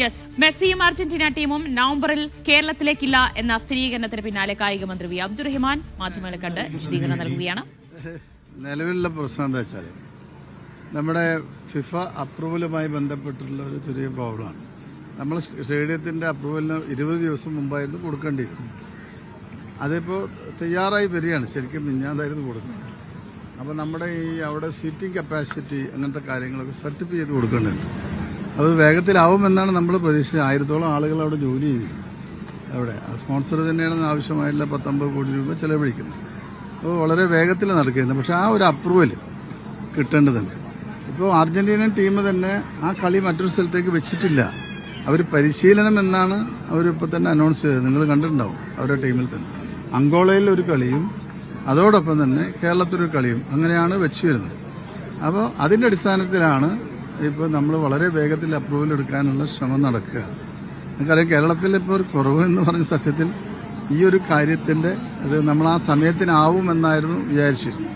Yes മെസ്സിയും Argentina ടീമും നവംബറിൽ കേരളത്തിലേക്കില്ല എന്ന സ്ഥിരീകരണത്തിന് പിന്നാലെ കായിക മന്ത്രി വി അബ്ദുറഹിമാൻ മാധ്യമങ്ങളെ കണ്ട് വിശദീകരണം നൽകുകയാണ്. നിലവിലുള്ള പ്രശ്നം എന്താ വെച്ചാൽ നമ്മുടെ ഫിഫ അപ്രൂവലുമായി ബന്ധപ്പെട്ടിട്ടുള്ള ഒരു ചെറിയ പ്രോബ്ലമാണ്. നമ്മൾ സ്റ്റേഡിയത്തിന്റെ അപ്രൂവലിന് ഇരുപത് ദിവസം മുമ്പായിരുന്നു കൊടുക്കേണ്ടിയിരുന്നു അതിപ്പോൾ തയ്യാറായി വരികയാണ്. ശരിക്കും മിഞ്ഞാതായിരുന്നു കൊടുക്കുന്നത്. അപ്പോൾ നമ്മുടെ ഈ അവിടെ സീറ്റിംഗ് കപ്പാസിറ്റി അങ്ങനത്തെ കാര്യങ്ങളൊക്കെ സർട്ടിഫൈ ചെയ്ത് കൊടുക്കേണ്ടതുണ്ട്. അത് വേഗത്തിലാവുമെന്നാണ് നമ്മൾ പ്രതീക്ഷിച്ചത്. ആയിരത്തോളം ആളുകൾ അവിടെ ജോലി ചെയ്തിരിക്കുന്നത് അവിടെ. സ്പോൺസർ തന്നെയാണ് ആവശ്യമായിട്ടുള്ള പത്തൊമ്പത് കോടി രൂപ ചെലവഴിക്കുന്നത് അപ്പോൾ വളരെ വേഗത്തിൽ നടക്കുന്നത് പക്ഷേ ആ ഒരു അപ്രൂവൽ കിട്ടേണ്ടതുണ്ട്. ഇപ്പോൾ അർജന്റീനൻ ടീം തന്നെ ആ കളി മറ്റൊരു സ്ഥലത്തേക്ക് വെച്ചിട്ടില്ല. അവർ പരിശീലനം എന്നാണ് അവരിപ്പോൾ തന്നെ അനൗൺസ് ചെയ്തത്. നിങ്ങൾ കണ്ടിട്ടുണ്ടാവും അവരുടെ ടീമിൽ തന്നെ. അങ്കോളയിൽ ഒരു കളിയും അതോടൊപ്പം തന്നെ കേരളത്തിലൊരു കളിയും അങ്ങനെയാണ് വെച്ചു വരുന്നത്. അപ്പോൾ അതിന്റെ അടിസ്ഥാനത്തിലാണ് ഇപ്പോൾ നമ്മൾ വളരെ വേഗത്തിൽ അപ്രൂവൽ എടുക്കാനുള്ള ശ്രമം നടക്കുക. നമുക്കറിയാം കേരളത്തിൽ ഇപ്പോൾ ഒരു കുറവ് എന്ന് പറഞ്ഞ സത്യത്തിൽ ഈ ഒരു കാര്യത്തിന്റെ അത് നമ്മൾ ആ സമയത്തിനാവുമെന്നായിരുന്നു വിചാരിച്ചിരുന്നത്.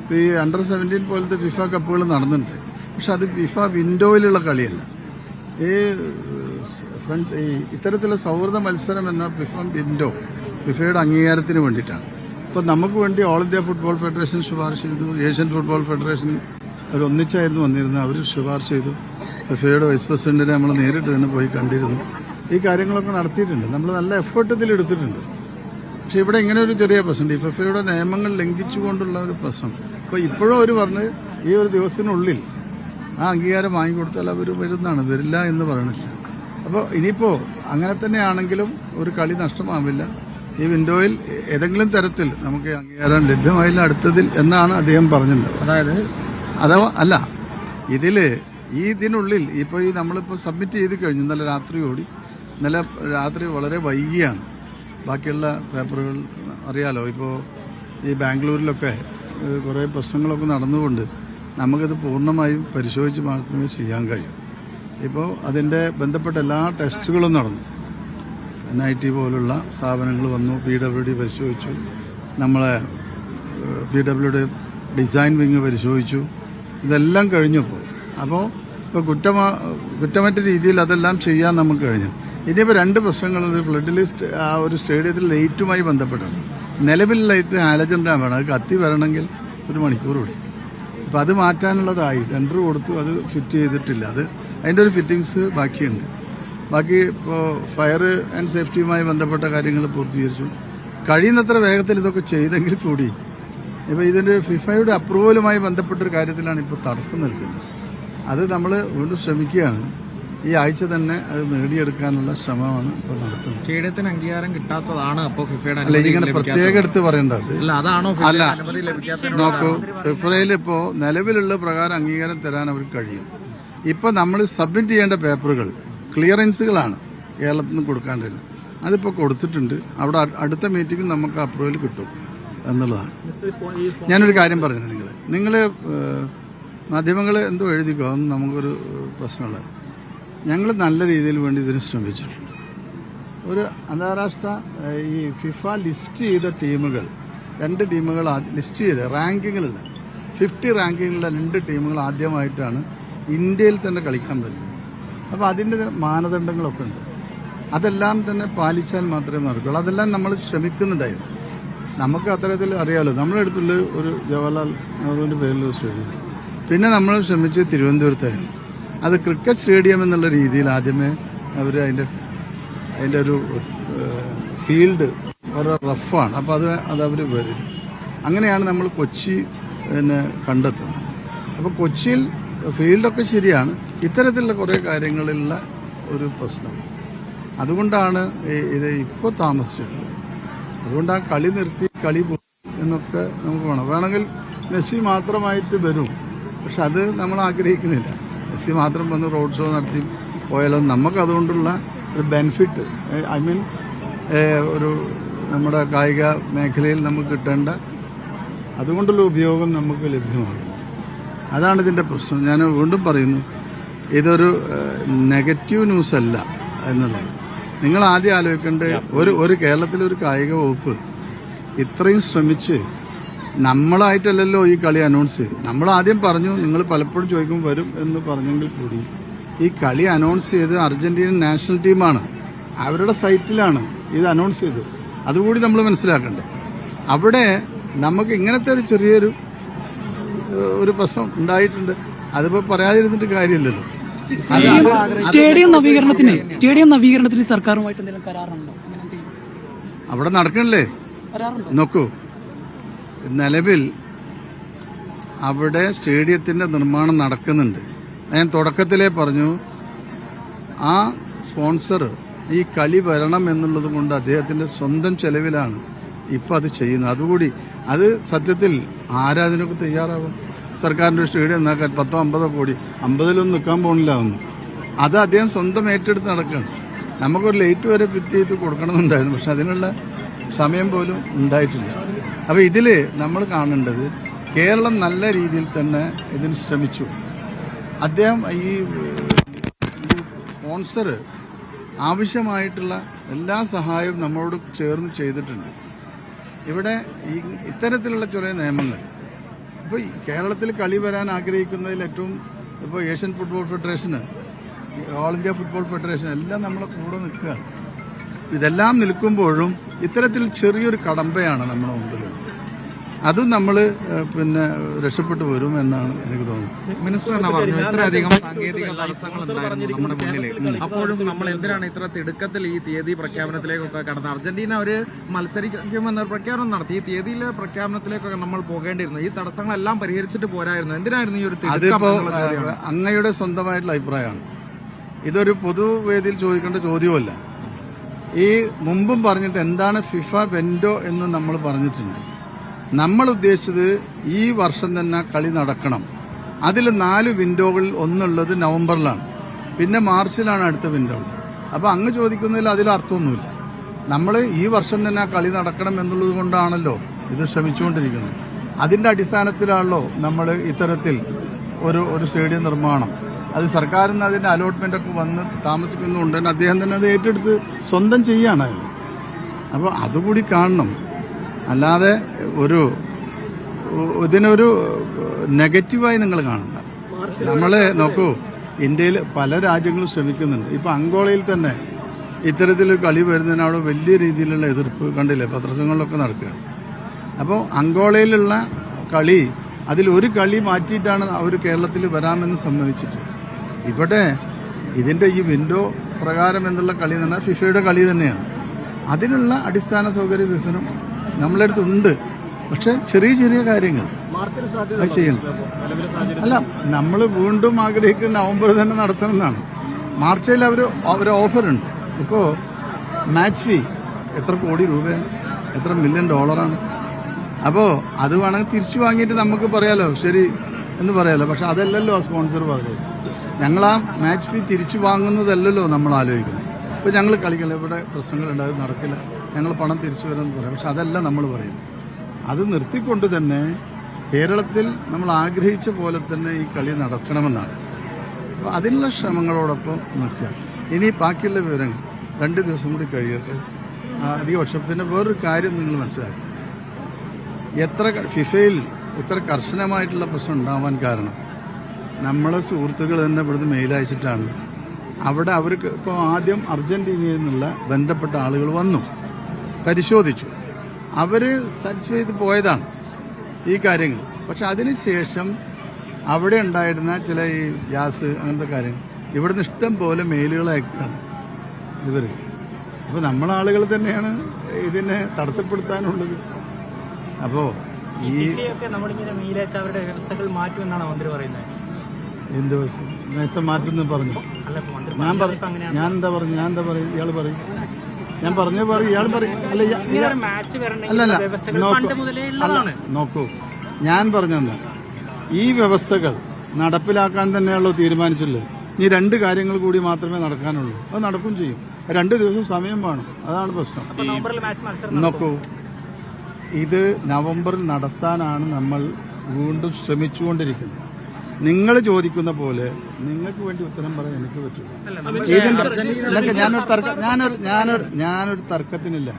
ഇപ്പോൾ ഈ അണ്ടർ സെവന്റീൻ പോലത്തെ ഫിഫ കപ്പുകൾ നടന്നിട്ടുണ്ട്. പക്ഷെ അത് ഫിഫ വിൻഡോയിലുള്ള കളിയല്ല. ഈ ഫ്രണ്ട് ഈ ഇത്തരത്തിലുള്ള സൗഹൃദ മത്സരം എന്ന ഫിഫ വിൻഡോ ഫിഫയുടെ അംഗീകാരത്തിന് വേണ്ടിയിട്ടാണ്. ഇപ്പോൾ നമുക്ക് വേണ്ടി ഓൾ ഇന്ത്യ ഫുട്ബോൾ ഫെഡറേഷൻ ശുപാർശ ചെയ്തു ഏഷ്യൻ ഫുട്ബോൾ ഫെഡറേഷൻ അവർ ഒന്നിച്ചായിരുന്നു വന്നിരുന്നത്. അവർ ശുപാർശ ചെയ്തു. ഫിഫയുടെ വൈസ് പ്രസിഡന്റിനെ നമ്മൾ നേരിട്ട് തന്നെ പോയി കണ്ടിരുന്നു. ഈ കാര്യങ്ങളൊക്കെ നടത്തിയിട്ടുണ്ട്. നമ്മൾ നല്ല എഫേർട്ട് ഇതിൽ എടുത്തിട്ടുണ്ട്. പക്ഷെ ഇവിടെ ഇങ്ങനെ ഒരു ചെറിയ പ്രശ്നം എഫ് ഐയുടെ നിയമങ്ങൾ ലംഘിച്ചുകൊണ്ടുള്ള ഒരു പ്രശ്നം. അപ്പോൾ ഇപ്പോഴും അവർ പറഞ്ഞ് ഈ ഒരു ദിവസത്തിനുള്ളിൽ ആ അംഗീകാരം വാങ്ങിക്കൊടുത്താൽ അവർ വരുന്നതാണ്. വരില്ല എന്ന് പറയണില്ല. അപ്പോൾ ഇനിയിപ്പോൾ അങ്ങനെ തന്നെയാണെങ്കിലും ഒരു കളി നഷ്ടമാവില്ല. ഈ വിൻഡോയിൽ ഏതെങ്കിലും തരത്തിൽ നമുക്ക് അംഗീകാരം ലഭ്യമായില്ല അടുത്തതിൽ എന്നാണ് അദ്ദേഹം പറഞ്ഞിട്ടുള്ളത്. അതായത് അഥവാ അല്ല ഇതിൽ ഈ ഇതിനുള്ളിൽ ഇപ്പോൾ ഈ നമ്മളിപ്പോൾ സബ്മിറ്റ് ചെയ്ത് കഴിഞ്ഞു ഇന്നലെ രാത്രിയോടി ഇന്നലെ രാത്രി വളരെ വൈകിയാണ്. ബാക്കിയുള്ള പേപ്പറുകൾ അറിയാലോ ഇപ്പോൾ ഈ ബാംഗ്ലൂരിലൊക്കെ കുറേ പ്രശ്നങ്ങളൊക്കെ നടന്നുകൊണ്ട് നമുക്കിത് പൂർണമായും പരിശോധിച്ച് മാത്രമേ ചെയ്യാൻ കഴിയൂ. ഇപ്പോൾ അതിന്റെ ബന്ധപ്പെട്ട എല്ലാ ടെസ്റ്റുകളും നടന്നു. എൻ ഐ ടി പോലുള്ള സ്ഥാപനങ്ങൾ വന്നു പി ഡബ്ല്യു ഡി പരിശോധിച്ചു. നമ്മളെ P W D design wing പരിശോധിച്ചു. ഇതെല്ലാം കഴിഞ്ഞു കഴിഞ്ഞപ്പോൾ അപ്പോൾ ഇപ്പോൾ കുറ്റമാ കുറ്റമറ്റ രീതിയിൽ അതെല്ലാം ചെയ്യാൻ നമുക്ക് കഴിഞ്ഞു. ഇനിയിപ്പോൾ രണ്ട് പ്രശ്നങ്ങളുണ്ട് ഫ്ലഡ് ലിസ്റ്റ് ആ ഒരു സ്റ്റേഡിയത്തിൽ ലൈറ്റുമായി ബന്ധപ്പെട്ടാണ് നിലവിൽ ലൈറ്റ് ഹാലജൻ വേണം അത് കത്തി വരണമെങ്കിൽ ഒരു മണിക്കൂർ കൂടി. അപ്പോൾ അത് മാറ്റാനുള്ളതായി. ടെൻഡർ കൊടുത്തു. അത് ഫിറ്റ് ചെയ്തിട്ടില്ല. അത് അതിന്റെ ഒരു ഫിറ്റിങ്സ് ബാക്കിയുണ്ട്. ബാക്കി ഇപ്പോൾ ഫയർ ആൻഡ് സേഫ്റ്റിയുമായി ബന്ധപ്പെട്ട കാര്യങ്ങൾ പൂർത്തീകരിച്ചു. കഴിയുന്നത്ര വേഗത്തിൽ ഇതൊക്കെ ചെയ്തെങ്കിൽ കൂടി ഇപ്പോൾ ഇതിന്റെ ഫിഫയുടെ അപ്രൂവലുമായി ബന്ധപ്പെട്ടൊരു കാര്യത്തിലാണ് ഇപ്പോൾ തടസ്സം നിൽക്കുന്നത്. അത് നമ്മൾ വീണ്ടും ശ്രമിക്കുകയാണ്. ഈ ആഴ്ച തന്നെ അത് നേടിയെടുക്കാനുള്ള ശ്രമമാണ് ഇപ്പോൾ നടത്തുന്നത്. സ്റ്റേഡിയത്തിന് അംഗീകാരം കിട്ടാത്തതാണ് അപ്പോൾ ഫിഫയുടെ അല്ല ഇതിങ്ങനെ. പ്രത്യേകം എടുത്ത് പറയേണ്ടത്. അല്ല അതാണോ അല്ല. നോക്കൂ ഫിഫയിൽ ഇപ്പോൾ നിലവിലുള്ള പ്രകാരം അംഗീകാരം തരാൻ അവർക്ക് കഴിയും. ഇപ്പോൾ നമ്മൾ സബ്മിറ്റ് ചെയ്യേണ്ട പേപ്പറുകൾ ക്ലിയറൻസുകളാണ് കേരളത്തിൽ നിന്ന് കൊടുക്കാണ്ടിരുന്നത്. അതിപ്പോൾ കൊടുത്തിട്ടുണ്ട്. അവിടെ അടുത്ത മീറ്റിംഗിൽ നമുക്ക് അപ്രൂവൽ കിട്ടും. എന്നുള്ളതാണ്. ഞാനൊരു കാര്യം പറഞ്ഞു നിങ്ങൾ നിങ്ങൾ മാധ്യമങ്ങൾ എന്തോ എഴുതിക്കോ? അതൊന്നും നമുക്കൊരു പ്രശ്നമുള്ള ഞങ്ങൾ നല്ല രീതിയിൽ വേണ്ടി ഇതിന് ശ്രമിച്ചിട്ടുണ്ട്. ഒരു അന്താരാഷ്ട്ര ഈ ഫിഫ ലിസ്റ്റ് ചെയ്ത ടീമുകൾ രണ്ട് ടീമുകൾ ലിസ്റ്റ് ചെയ്ത് റാങ്കിങ്ങിലുള്ള ഫിഫ്റ്റി റാങ്കിങ്ങിലുള്ള രണ്ട് ടീമുകൾ ആദ്യമായിട്ടാണ് ഇന്ത്യയിൽ തന്നെ കളിക്കാൻ പറ്റുന്നത് അപ്പോൾ അതിന്റെ മാനദണ്ഡങ്ങളൊക്കെ ഉണ്ട്. അതെല്ലാം തന്നെ പാലിച്ചാൽ മാത്രമേ നടക്കുള്ളൂ. അതെല്ലാം നമ്മൾ ശ്രമിക്കുന്നുണ്ടായിരുന്നു. നമുക്ക് അത്തരത്തിൽ അറിയാമല്ലോ നമ്മുടെ അടുത്തുള്ള ഒരു ജവഹർലാൽ നെഹ്റുവിന്റെ ഒരു സ്റ്റേഡിയം. പിന്നെ നമ്മൾ ശ്രമിച്ച് തിരുവനന്തപുരത്തായിരുന്നു അത് ക്രിക്കറ്റ് സ്റ്റേഡിയം എന്നുള്ള രീതിയിൽ ആദ്യമേ അവർ അതിന്റെ അതിന്റെ ഒരു ഫീൽഡ് വളരെ റഫാണ് അപ്പോൾ അത് അത് അവർ വരും. അങ്ങനെയാണ് നമ്മൾ കൊച്ചി പിന്നെ കണ്ടെത്തുന്നത്. അപ്പോൾ കൊച്ചിയിൽ ഫീൽഡൊക്കെ ശരിയാണ്. ഇത്തരത്തിലുള്ള കുറേ കാര്യങ്ങളിലുള്ള ഒരു പ്രശ്നം. അതുകൊണ്ടാണ് ഇത് ഇപ്പോൾ താമസിച്ചിട്ടുള്ളത് അതുകൊണ്ട് ആ കളി നിർത്തി കളി എന്നൊക്കെ നമുക്ക് വേണം. വേണമെങ്കിൽ മെസ്സി മാത്രമായിട്ട് വരും. പക്ഷെ അത് നമ്മൾ ആഗ്രഹിക്കുന്നില്ല. മെസ്സി മാത്രം വന്ന് റോഡ് ഷോ നടത്തി പോയാലോ? നമുക്ക് അതുകൊണ്ടുള്ള ഒരു ബെനിഫിറ്റ് ഐ മീൻ ഒരു നമ്മുടെ കായിക മേഖലയിൽ നമുക്ക് കിട്ടേണ്ട അതുകൊണ്ടുള്ള ഉപയോഗം നമുക്ക് ലഭ്യമാണ്. അതാണ് ഇതിന്റെ പ്രശ്നം. ഞാൻ വീണ്ടും പറയുന്നു ഇതൊരു നെഗറ്റീവ് ന്യൂസ് അല്ല എന്നുള്ളത്. നിങ്ങൾ ആദ്യം ആലോചിക്കേണ്ട ഒരു ഒരു കേരളത്തിലെ ഒരു കായിക വകുപ്പ് ഇത്രയും ശ്രമിച്ച് നമ്മളായിട്ടല്ലല്ലോ ഈ കളി അനൗൺസ് ചെയ്ത്. നമ്മൾ ആദ്യം പറഞ്ഞു നിങ്ങൾ പലപ്പോഴും ചോദിക്കും വരും എന്ന് പറഞ്ഞെങ്കിൽ കൂടി ഈ കളി അനൗൺസ് ചെയ്ത് അർജന്റീന നാഷണൽ ടീമാണ് അവരുടെ സൈറ്റിലാണ് ഇത് അനൗൺസ് ചെയ്തത്. അതുകൂടി നമ്മൾ മനസ്സിലാക്കണ്ടേ. അവിടെ നമുക്ക് ഇങ്ങനത്തെ ഒരു ചെറിയൊരു ഒരു പ്രശ്നം ഉണ്ടായിട്ടുണ്ട്. അതിപ്പോൾ പറയാതിരുന്നിട്ട് കാര്യമില്ലല്ലോ. സ്റ്റേഡിയം നവീകരണത്തിന് സ്റ്റേഡിയം നവീകരണത്തിന് സർക്കാരുമായിട്ട് എന്തെങ്കിലും കരാറുണ്ടോ? അവിടെ നടക്കണല്ലേ? നോക്കൂ. നിലവിൽ അവിടെ സ്റ്റേഡിയത്തിന്റെ നിർമ്മാണം നടക്കുന്നുണ്ട്. ഞാൻ തുടക്കത്തിലേ പറഞ്ഞു ആ സ്പോൺസർ ഈ കളി വരണം എന്നുള്ളത് കൊണ്ട് അദ്ദേഹത്തിന്റെ സ്വന്തം ചെലവിലാണ് ഇപ്പൊ അത് ചെയ്യുന്നത്. അതുകൂടി അത് സത്യത്തിൽ ആരാധനക്ക് തയ്യാറാവും? സർക്കാരിന്റെ ഒരു സ്റ്റേഡിയം എന്നാക്കാൻ പത്തോ അമ്പതോ കോടി. അമ്പതിലൊന്നും നിൽക്കാൻ പോണില്ല ഒന്നും അത് അദ്ദേഹം സ്വന്തം ഏറ്റെടുത്ത് നടക്കുകയാണ്. നമുക്കൊരു ലേറ്റ് വരെ ഫിറ്റ് ചെയ്ത് കൊടുക്കണമെന്നുണ്ടായിരുന്നു. പക്ഷെ അതിനുള്ള സമയം പോലും ഉണ്ടായിട്ടില്ല. അപ്പോൾ ഇതിൽ നമ്മൾ കാണേണ്ടത് കേരളം നല്ല രീതിയിൽ തന്നെ ഇതിന് ശ്രമിച്ചു. അദ്ദേഹം ഈ സ്പോൺസർ ആവശ്യമായിട്ടുള്ള എല്ലാ സഹായവും നമ്മളോട് ചേർന്ന് ചെയ്തിട്ടുണ്ട്. ഇവിടെ ഇത്തരത്തിലുള്ള ചില നിയമങ്ങൾ ഇപ്പോൾ കേരളത്തിൽ കളി വരാൻ ആഗ്രഹിക്കുന്നതിൽ ഏറ്റവും ഇപ്പോൾ ഏഷ്യൻ ഫുട്ബോൾ ഫെഡറേഷന് ഓൾ ഇന്ത്യ ഫുട്ബോൾ ഫെഡറേഷൻ എല്ലാം നമ്മളെ കൂടെ നിൽക്കുകയാണ്. ഇതെല്ലാം നിൽക്കുമ്പോഴും ഇത്തരത്തിൽ ചെറിയൊരു കടമ്പയാണ് നമ്മുടെ മുമ്പിലുള്ളത്. അതും നമ്മൾ പിന്നെ രക്ഷപ്പെട്ടു വരും എന്നാണ് എനിക്ക് തോന്നുന്നത്. മിനിസ്റ്റർ എന്നാ പറഞ്ഞു ഇത്രയധികം സാങ്കേതിക തടസ്സങ്ങൾ ഉണ്ടായിരുന്നു നമ്മുടെ മുന്നിൽ അപ്പോഴും നമ്മൾ എന്തിനാണ് ഇത്ര തിടുക്കത്തിൽ ഈ തീയതി പ്രഖ്യാപനത്തിലേക്കൊക്കെ കടന്നത്? അർജന്റീന ഒരു മത്സരിക്കുമെന്ന ഒരു പ്രഖ്യാപനം നടത്തി. ഈ തീയതിയിലെ പ്രഖ്യാപനത്തിലേക്കൊക്കെ നമ്മൾ പോകേണ്ടിയിരുന്നു. ഈ തടസ്സങ്ങളെല്ലാം പരിഹരിച്ചിട്ട് പോരായിരുന്നു. എന്തിനായിരുന്നു ഈ ഒരു അതിപ്പോ അങ്ങയുടെ സ്വന്തമായിട്ടുള്ള അഭിപ്രായമാണ്. ഇതൊരു പൊതുവേദിയിൽ ചോദിക്കേണ്ട ചോദ്യമല്ല. ഈ മുമ്പും പറഞ്ഞിട്ട് എന്താണ് ഫിഫ വെൻഡോ എന്ന് നമ്മൾ പറഞ്ഞിട്ടുണ്ട്. നമ്മൾ ഉദ്ദേശിച്ചത് ഈ വർഷം തന്നെ കളി നടക്കണം. അതിൽ നാല് വിൻഡോകളിൽ ഒന്നുള്ളത് നവംബറിലാണ്. പിന്നെ മാർച്ചിലാണ് അടുത്ത വിൻഡോ അപ്പോൾ അങ്ങ് ചോദിക്കുന്നതിൽ അതിൽ അർത്ഥമൊന്നുമില്ല. നമ്മൾ ഈ വർഷം തന്നെ കളി നടക്കണം എന്നുള്ളത് കൊണ്ടാണല്ലോ ഇത് ശ്രമിച്ചുകൊണ്ടിരിക്കുന്നത്. അതിന്റെ അടിസ്ഥാനത്തിലാണല്ലോ നമ്മൾ ഇത്തരത്തിൽ ഒരു ഒരു സ്റ്റേഡിയം നിർമ്മാണം. അത് സർക്കാരിൽ നിന്ന് അതിന്റെ അലോട്ട്മെന്റ് ഒക്കെ വന്ന് താമസിക്കുന്നുണ്ട്. അദ്ദേഹം തന്നെ അത് ഏറ്റെടുത്ത് സ്വന്തം ചെയ്യാണ് അപ്പോൾ അതുകൂടി കാണണം. അല്ലാതെ ഒരു ഇതിനൊരു നെഗറ്റീവായി നിങ്ങൾ കാണണ്ട. നമ്മൾ നോക്കൂ ഇന്ത്യയിൽ പല രാജ്യങ്ങളും ശ്രമിക്കുന്നുണ്ട്. ഇപ്പം അങ്കോളയിൽ തന്നെ ഇത്തരത്തിലൊരു കളി വരുന്നതിന് അവിടെ വലിയ രീതിയിലുള്ള എതിർപ്പ് കണ്ടില്ലേ? പത്രസങ്ങളിലൊക്കെ നടക്കുകയാണ്. അപ്പോൾ അങ്കോളയിലുള്ള കളി അതിൽ ഒരു കളി മാറ്റിയിട്ടാണ് അവർ കേരളത്തിൽ വരാമെന്ന് സമ്മതിച്ചിട്ട്. ഇവിടെ ഇതിന്റെ ഈ വിൻഡോ പ്രകാരം എന്നുള്ള കളി എന്ന് പറഞ്ഞാൽ ഫിഫയുടെ കളി തന്നെയാണ്. അതിനുള്ള അടിസ്ഥാന സൗകര്യ വികസനം നമ്മളെ അടുത്തുണ്ട് പക്ഷെ ചെറിയ ചെറിയ കാര്യങ്ങൾ. അത് ചെയ്യണം. അല്ല നമ്മൾ വീണ്ടും ആഗ്രഹിക്കുന്ന നവംബർ തന്നെ നടത്തണമെന്നാണ്. മാർച്ചിൽ അവർ ഒരു ഓഫറുണ്ട്. ഇപ്പോൾ മാച്ച് ഫീ എത്ര കോടി രൂപ എത്ര മില്യൺ ഡോളറാണ് അപ്പോൾ അത് വേണമെങ്കിൽ തിരിച്ചു വാങ്ങിയിട്ട് നമുക്ക് പറയാലോ. ശരി എന്ന് പറയാലോ. പക്ഷെ അതല്ലല്ലോ ആ സ്പോൺസർ പറഞ്ഞത്. ഞങ്ങൾ ആ മാച്ച് ഫീ തിരിച്ചു വാങ്ങുന്നതല്ലല്ലോ നമ്മൾ ആലോചിക്കുന്നത് ഇപ്പോൾ ഞങ്ങൾ കളിക്കില്ല? ഇവിടെ പ്രശ്നങ്ങളുണ്ട്. അത് നടക്കില്ല. ഞങ്ങൾ പണം തിരിച്ചു വരുമെന്ന് പറയാം. പക്ഷെ അതല്ല നമ്മൾ പറയുന്നത്. അത് നിർത്തിക്കൊണ്ട് തന്നെ കേരളത്തിൽ നമ്മൾ ആഗ്രഹിച്ച പോലെ തന്നെ ഈ കളി നടക്കണമെന്നാണ്. അപ്പോൾ അതിനുള്ള ശ്രമങ്ങളോടൊപ്പം നിൽക്കുക. ഇനി ബാക്കിയുള്ള വിവരങ്ങൾ രണ്ട് ദിവസം കൂടി കഴിയട്ടെ. ആ, അധിക വർഷം പിന്നെ വേറൊരു കാര്യം നിങ്ങൾ മനസ്സിലാക്കുക എത്ര ഫിഫയിൽ ഇത്ര കർശനമായിട്ടുള്ള പ്രശ്നം ഉണ്ടാവാൻ കാരണം നമ്മളെ സുഹൃത്തുക്കൾ തന്നെ ഇവിടുന്ന് മെയിലയച്ചിട്ടാണ് അവിടെ അവർക്ക് ഇപ്പോൾ ആദ്യം അർജന്റീനയിൽ നിന്നുള്ള ബന്ധപ്പെട്ട ആളുകൾ വന്നു. പരിശോധിച്ചു. അവർ സാറ്റിസ്ഫൈ ചെയ്ത് പോയതാണ് ഈ കാര്യങ്ങൾ. പക്ഷെ അതിനുശേഷം അവിടെ ഉണ്ടായിരുന്ന ചില ഈ ഗ്യാസ് അങ്ങനത്തെ കാര്യങ്ങൾ ഇവിടുന്ന് ഇഷ്ടം പോലെ മെയിലുകൾ അയക്കുകയാണ് ഇവർ അപ്പോൾ നമ്മളാളുകൾ തന്നെയാണ് ഇതിനെ തടസ്സപ്പെടുത്താനുള്ളത്. അപ്പോൾ ഈ അവരുടെ വ്യവസ്ഥകൾ മാറ്റുമെന്നാണ് മന്ത്രി പറയുന്നത്. എന്ത് പക്ഷേ മാറ്റുന്നു പറഞ്ഞു? ഞാൻ പറഞ്ഞു ഞാൻ എന്താ പറഞ്ഞു ഞാൻ എന്താ പറയും ഇയാൾ പറയും. ഞാൻ പറഞ്ഞു പറയും ഇയാൾ പറയും. അല്ല അല്ലല്ല നോക്കൂ. നോക്കൂ. ഞാൻ പറഞ്ഞെന്താ ഈ വ്യവസ്ഥകൾ നടപ്പിലാക്കാൻ തന്നെയുള്ള തീരുമാനിച്ചുള്ളത് ഈ രണ്ട് കാര്യങ്ങൾ കൂടി മാത്രമേ നടക്കാനുള്ളൂ. അത് നടക്കും ചെയ്യും. രണ്ട് ദിവസം സമയം വേണം. അതാണ് പ്രശ്നം. നോക്കൂ. ഇത് നവംബറിൽ നടത്താനാണ് നമ്മൾ വീണ്ടും ശ്രമിച്ചുകൊണ്ടിരിക്കുന്നത്. നിങ്ങൾ ചോദിക്കുന്ന പോലെ നിങ്ങൾക്ക് വേണ്ടി ഉത്തരം പറയാൻ എനിക്ക് പറ്റില്ല. ഇതിന്റെ ഞാനൊരു തർക്ക ഞാനൊരു ഞാനൊരു ഞാനൊരു തർക്കത്തിനില്ല.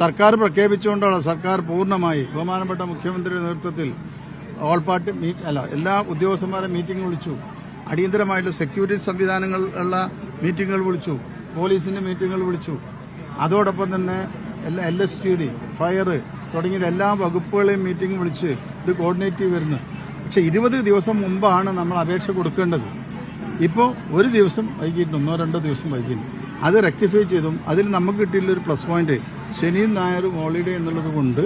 സർക്കാർ പ്രഖ്യാപിച്ചുകൊണ്ടാണ് സർക്കാർ പൂർണമായി ബഹുമാനപ്പെട്ട മുഖ്യമന്ത്രിയുടെ നേതൃത്വത്തിൽ ഓൾ പാർട്ടി മീറ്റ് അല്ല എല്ലാ ഉദ്യോഗസ്ഥന്മാരെ മീറ്റിംഗ് വിളിച്ചു. അടിയന്തരമായിട്ടുള്ള സെക്യൂരിറ്റി സംവിധാനങ്ങൾ ഉള്ള മീറ്റിങ്ങുകൾ വിളിച്ചു. പോലീസിന്റെ മീറ്റിംഗുകൾ വിളിച്ചു. അതോടൊപ്പം തന്നെ എല്ലാ L S T D fire തുടങ്ങിയ എല്ലാ വകുപ്പുകളെയും മീറ്റിംഗ് വിളിച്ച് ഇത് കോർഡിനേറ്റ് ചെയ്ത് വരുന്നു. പക്ഷെ ഇരുപത് ദിവസം മുമ്പാണ് നമ്മൾ അപേക്ഷ കൊടുക്കേണ്ടത്. ഇപ്പോൾ ഒരു ദിവസം വൈകിട്ട് ഒന്നോ രണ്ടോ ദിവസം വൈകിട്ട് അത് റെക്ടിഫൈ ചെയ്തും അതിൽ നമുക്ക് കിട്ടിയുള്ള ഒരു പ്ലസ് പോയിന്റ് ശനിയും ഞായറും ഹോളിഡേ എന്നുള്ളത് കൊണ്ട്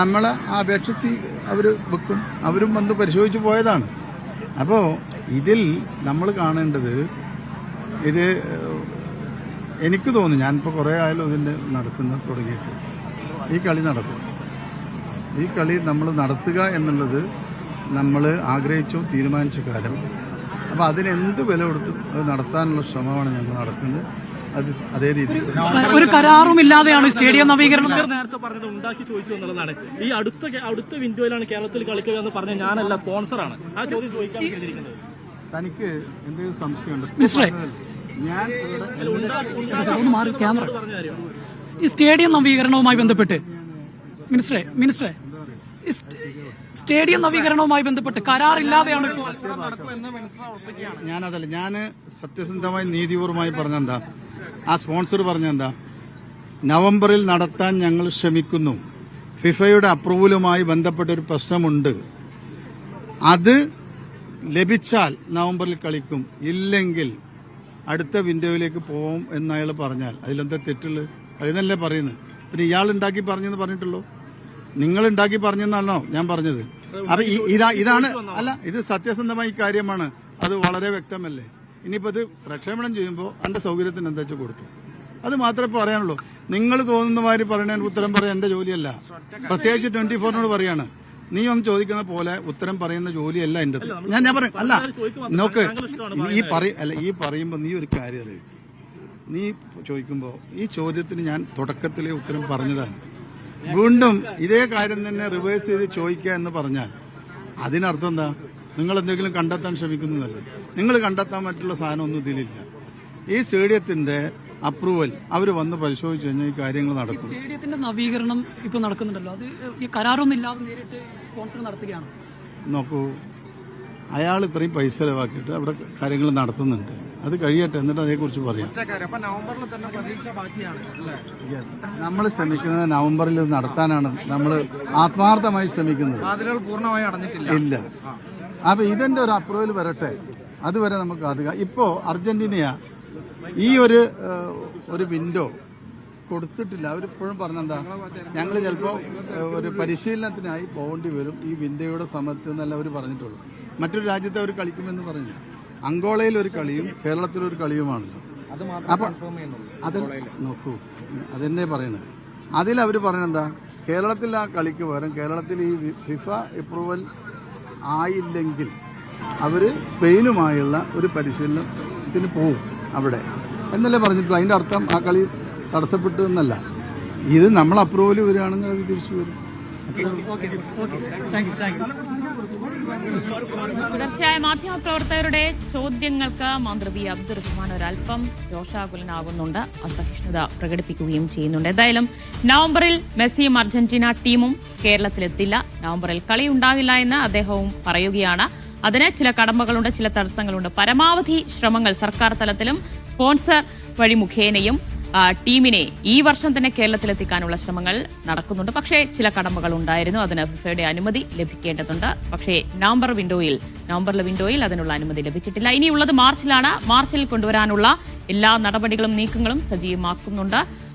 നമ്മൾ ആ അപേക്ഷ അവർ വെക്കും. അവരും വന്ന് പരിശോധിച്ച് പോയതാണ്. അപ്പോൾ ഇതിൽ നമ്മൾ കാണേണ്ടത് ഇത് എനിക്ക് തോന്നുന്നു ഞാനിപ്പോൾ കുറേ ആയാലും ഇതിന്റെ നടക്കുന്ന തുടങ്ങിയിട്ട്. ഈ കളി നടക്കും. ഈ കളി നമ്മൾ നടത്തുക എന്നുള്ളത് നമ്മൾ ആഗ്രഹിച്ചോ തീരുമാനിച്ച കാലം. അപ്പോൾ അതിനെന്ത് വില കൊടുത്തും അത് നടത്താനുള്ള ശ്രമമാണ് ഞങ്ങൾ നടക്കുന്നത് അത് അതേ രീതിയിൽ ഒരു കരാറും ഇല്ലാതെയാണ് സ്റ്റേഡിയം നവീകരണം നേരത്തെ പറഞ്ഞത് ഉണ്ടാക്കി ചോദിച്ചു എന്നുള്ളതാണ്. ഈ അടുത്ത അടുത്ത വിൻഡോയിലാണ് കേരളത്തിൽ കളിക്കുക എന്ന് പറഞ്ഞ ഞാനല്ല സ്പോൺസറാണ്. ആ ചോദ്യം ചോദിക്കാൻ തനിക്ക് എന്തെങ്കിലും സംശയമുണ്ട്. ഞാൻ മാറി ക്യാമറ. ഈ സ്റ്റേഡിയം നവീകരണവുമായി ബന്ധപ്പെട്ട് മിനിസ്റ്ററെ മിനിസ്റ്ററെ. സ്റ്റേഡിയം നവീകരണവുമായി ബന്ധപ്പെട്ട് കരാറില്ലാതെയാണ് ഞാനതല്ല ഞാൻ സത്യസന്ധമായി നീതിപൂർവമായി പറഞ്ഞെന്താ? ആ സ്പോൺസർ പറഞ്ഞെന്താ? നവംബറിൽ നടത്താൻ ഞങ്ങൾ ശ്രമിക്കുന്നു. ഫിഫയുടെ അപ്രൂവലുമായി ബന്ധപ്പെട്ട ഒരു പ്രശ്നമുണ്ട്. അത് ലഭിച്ചാൽ നവംബറിൽ കളിക്കും. ഇല്ലെങ്കിൽ അടുത്ത വിൻഡോയിലേക്ക് പോവും എന്ന് അയാൾ പറഞ്ഞാൽ. അതിലെന്താ തെറ്റുള്ളത് അതിനല്ലേ പറയുന്നത് പിന്നെ ഇയാൾ ഉണ്ടാക്കി പറഞ്ഞെന്ന് പറഞ്ഞിട്ടുള്ളൂ? നിങ്ങൾ ഉണ്ടാക്കി പറഞ്ഞെന്നാണോ ഞാൻ പറഞ്ഞത്? അപ്പൊ ഇതാ ഇതാണ് അല്ല ഇത് സത്യസന്ധമായി കാര്യമാണ്. അത് വളരെ വ്യക്തമല്ലേ? ഇനിയിപ്പോ ഇത് പ്രക്ഷേപണം ചെയ്യുമ്പോൾ എന്റെ സൗകര്യത്തിന് എന്താ വെച്ചാൽ കൊടുത്തു? അത് മാത്രമേ പറയാനുള്ളൂ. നിങ്ങൾ തോന്നുന്ന മാതിരി പറയണതിന് ഉത്തരം പറയാൻ എന്റെ ജോലിയല്ല. പ്രത്യേകിച്ച് ട്വന്റി ഫോറിനോട് പറയാണ്. നീ ഒന്ന് ചോദിക്കുന്ന പോലെ ഉത്തരം പറയുന്ന ജോലിയല്ല എന്റെ ഞാൻ ഞാൻ പറയും അല്ല നോക്ക് ഈ പറയ അല്ല ഈ പറയുമ്പോ നീ ഒരു കാര്യം അറിയും. നീ ചോദിക്കുമ്പോൾ ഈ ചോദ്യത്തിന് ഞാൻ തുടക്കത്തിലെ ഉത്തരം പറഞ്ഞതാണ്. വീണ്ടും ഇതേ കാര്യം തന്നെ റിവേഴ്സ് ചെയ്ത് ചോദിക്കുക എന്ന് പറഞ്ഞാൽ അതിനർത്ഥം എന്താ? നിങ്ങൾ എന്തെങ്കിലും കണ്ടെത്താൻ ശ്രമിക്കുന്നതല്ലേ? നിങ്ങൾ കണ്ടെത്താൻ പറ്റുള്ള സാധനം ഒന്നും ഇതിലില്ല. ഈ സ്റ്റേഡിയത്തിന്റെ അപ്രൂവൽ അവർ വന്ന് പരിശോധിച്ചു കഴിഞ്ഞാൽ ഈ കാര്യങ്ങൾ നടക്കും. സ്റ്റേഡിയത്തിന്റെ നവീകരണം ഇപ്പൊ നടക്കുന്നുണ്ടല്ലോ. അത് ഈ കരാറൊന്നും ഇല്ലാതെ നേരിട്ട് സ്പോൺസർ നടത്തുകയാണ്. നോക്കൂ അയാൾ ഇത്രയും പൈസ ചെലവാക്കിയിട്ട് അവിടെ കാര്യങ്ങൾ നടത്തുന്നുണ്ട്. അത് കഴിയട്ടെ എന്നിട്ട് അതേക്കുറിച്ച് പറയാം. നമ്മൾ ശ്രമിക്കുന്നത് നവംബറിൽ ഇത് നടത്താനാണ്. നമ്മൾ ആത്മാർത്ഥമായി ശ്രമിക്കുന്നത്. പൂർണമായി അടഞ്ഞിട്ടില്ല. ഇല്ല. അപ്പൊ ഇതിന്റെ ഒരു അപ്രൂവൽ വരട്ടെ. അതുവരെ നമുക്ക് അത് ഇപ്പോ അർജന്റീനയ ഈ ഒരു ഒരു വിൻഡോ കൊടുത്തിട്ടില്ല. അവരിപ്പോഴും പറഞ്ഞെന്താ ഞങ്ങൾ ചിലപ്പോൾ ഒരു പരിശീലനത്തിനായി പോകേണ്ടി വരും ഈ വിൻഡോയുടെ സമയത്ത് എന്നല്ല അവർ പറഞ്ഞിട്ടുള്ളൂ. മറ്റൊരു രാജ്യത്തെ അവർ കളിക്കുമെന്ന് പറഞ്ഞു അങ്കോളയിൽ ഒരു കളിയും കേരളത്തിൽ ഒരു മാത്രം അപ്പൊ അതിൽ നോക്കൂ അതെന്നെ പറയുന്നത് അതിൽ അവർ പറയുന്നത് കേരളത്തിൽ ആ കളിക്ക് പകരം കേരളത്തിൽ ഈ ഫിഫ അപ്രൂവൽ ആയില്ലെങ്കിൽ അവർ സ്പെയിനുമായുള്ള ഒരു പരിശീലനത്തിന് പോവും അവിടെ. എന്നല്ലേ പറഞ്ഞിട്ടുള്ളൂ. അതിന്റെ അർത്ഥം ആ കളി തടസ്സപ്പെട്ടു എന്നല്ല. ഇത് നമ്മൾ അപ്രൂവൽ വരികയാണെങ്കിൽ അവർ തിരിച്ചു വരും. തുടർച്ചയായ മാധ്യമപ്രവർത്തകരുടെ ചോദ്യങ്ങൾക്ക് മന്ത്രി വി അബ്ദുറഹ്മാൻ ഒരൽപ്പം രോഷാകുലനാകുന്നുണ്ട്. അസഹിഷ്ണുത പ്രകടിപ്പിക്കുകയും ചെയ്യുന്നുണ്ട്. എന്തായാലും നവംബറിൽ മെസ്സിയും അർജന്റീന ടീമും കേരളത്തിലെത്തില്ല. നവംബറിൽ കളി ഉണ്ടാകില്ല എന്ന് അദ്ദേഹവും പറയുകയാണ്. അതിന് ചില കടമ്പകളുണ്ട് ചില തടസ്സങ്ങളുണ്ട്. പരമാവധി ശ്രമങ്ങൾ സർക്കാർ തലത്തിലും സ്പോൺസർ വഴി മുഖേനയും ടീമിനെ ഈ വർഷം തന്നെ കേരളത്തിലെത്തിക്കാനുള്ള ശ്രമങ്ങൾ നടക്കുന്നുണ്ട്. പക്ഷേ ചില കടമ്പകൾ ഉണ്ടായിരുന്നു. അതിന് ഫിഫയുടെ അനുമതി ലഭിക്കേണ്ടതുണ്ട്. പക്ഷേ നവംബർ വിൻഡോയിൽ നവംബറിലെ വിൻഡോയിൽ അതിനുള്ള അനുമതി ലഭിച്ചിട്ടില്ല. ഇനിയുള്ളത് മാർച്ചിലാണ്. മാർച്ചിൽ കൊണ്ടുവരാനുള്ള എല്ലാ നടപടികളും നീക്കങ്ങളും സജീവമാക്കുന്നുണ്ട്.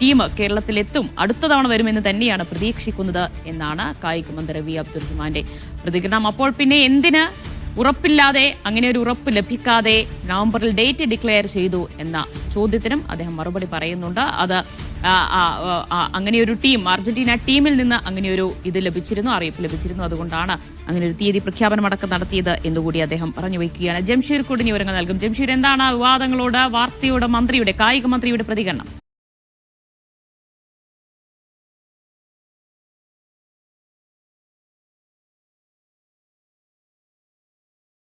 ടീം കേരളത്തിലെത്തും. അടുത്ത തവണ വരുമെന്ന് തന്നെയാണ് പ്രതീക്ഷിക്കുന്നത് എന്നാണ് കായിക മന്ത്രി വി അബ്ദുറഹ്മാന്റെ പ്രതികരണം. അപ്പോൾ പിന്നെ എന്തിന് ഉറപ്പില്ലാതെ അങ്ങനെ ഒരു ഉറപ്പ് ലഭിക്കാതെ നവംബറിൽ ഡേറ്റ് ഡിക്ലെയർ ചെയ്തു എന്ന ചോദ്യത്തിനും അദ്ദേഹം മറുപടി പറയുന്നുണ്ട്. അത് ആ, ആ, ആ, അങ്ങനെ ഒരു ടീം അർജന്റീന ടീമിൽ നിന്ന് അങ്ങനെ ഒരു ഇത് ലഭിച്ചിരുന്നു അറിയിപ്പ് ലഭിച്ചിരുന്നു. അതുകൊണ്ടാണ് അങ്ങനെ ഒരു തീയതി പ്രഖ്യാപനം അടക്കം നടത്തിയത് എന്നുകൂടി അദ്ദേഹം പറഞ്ഞു വയ്ക്കുകയാണ്. ജംഷീർ കൂടി വിവരങ്ങൾ നൽകും. ജംഷീർ എന്താണ് വിവാദങ്ങളോട് വാർത്തയോട് മന്ത്രിയുടെ കായിക മന്ത്രിയുടെ പ്രതികരണം?